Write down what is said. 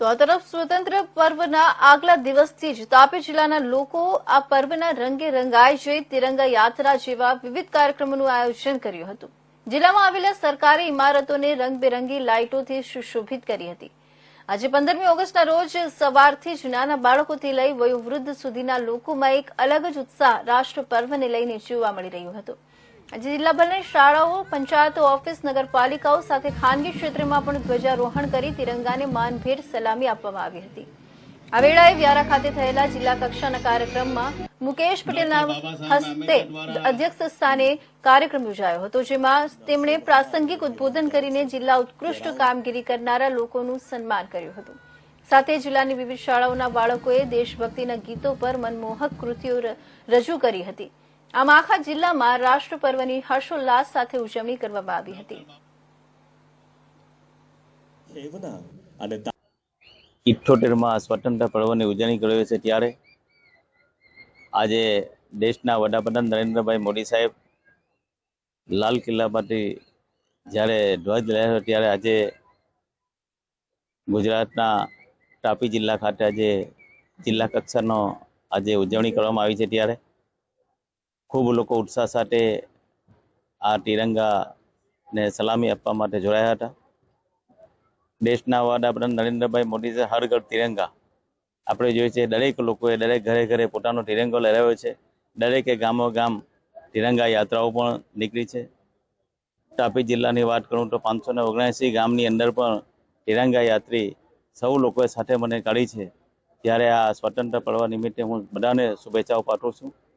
તો આ તરફ સ્વતંત્ર પર્વના આગલા દિવસથી જ તાપી જિલ્લાના લોકો આ પર્વના રંગે રંગાઈ જઈ તિરંગા યાત્રા જેવા વિવિધ કાર્યક્રમોનું આયોજન કર્યું હતું. જિલ્લામાં આવેલા સરકારી ઇમારતોને રંગબેરંગી લાઇટોથી સુશોભિત કરી હતી. આજે પંદરમી ઓગસ્ટના રોજ સવારથી જ નાના બાળકોથી લઈ વયોવૃદ્ધ સુધીના લોકોમાં એક અલગ જ ઉત્સાહ રાષ્ટ્ર પર્વને લઈને જોવા મળી રહ્યો હતો. આજે જિલ્લાભરની શાળાઓ પંચાયતો ઓફિસ નગરપાલિકાઓ સાથે ખાનગી ક્ષેત્રમાં પણ ધ્વજારોહણ કરી તિરંગાને માનભેર સલામી આપવામાં આવી હતી. આ વેળાએ વ્યારા ખાતે થયેલા જિલ્લા કક્ષાના કાર્યક્રમમાં મુકેશ પટેલના હસ્તે અધ્યક્ષ સ્થાને કાર્યક્રમ યોજાયો હતો જેમાં તેમણે પ્રાસંગિક ઉદબોધન કરીને જિલ્લા ઉત્કૃષ્ટ કામગીરી કરનારા લોકોનું સન્માન કર્યું હતું. સાથે જિલ્લાની વિવિધ શાળાઓના બાળકોએ દેશભક્તિના ગીતો પર મનમોહક કૃતિઓ રજૂ કરી હતી. આમ આખા જિલ્લામાં રાષ્ટ્ર પર્વની હર્ષોલ્લાસ સાથે ઉજવણી કરવામાં આવી હતી. ઇઠ્ઠોતેરમાં સ્વતંત્ર પર્વની ઉજવણી કરવી છે ત્યારે આજે દેશના વડાપ્રધાન નરેન્દ્રભાઈ મોદી સાહેબ લાલ કિલ્લા પરથી જ્યારે ધ્વજ લહેર ત્યારે આજે ગુજરાતના તાપી જિલ્લા ખાતે આજે જિલ્લા કક્ષાનો આજે ઉજવણી કરવામાં આવી છે ત્યારે ખૂબ લોકો ઉત્સાહ સાથે આ તિરંગાને સલામી આપવા માટે જોડાયા હતા. દેશના વડાપ્રધાન નરેન્દ્રભાઈ મોદી છે, હર ઘર તિરંગા. આપણે જોઈએ છીએ દરેક લોકોએ દરેક ઘરે ઘરે પોતાનો તિરંગો લહેરાવ્યો છે. દરેકે ગામો ગામ તિરંગા યાત્રાઓ પણ નીકળી છે. તાપી જિલ્લાની વાત કરું તો પાંચસો ને ઓગણસી ગામની અંદર પણ તિરંગા યાત્રી સૌ લોકોએ સાથે મને કાઢી છે. ત્યારે આ સ્વતંત્ર પર્વ નિમિત્તે હું બધાને શુભેચ્છાઓ પાઠવું છું.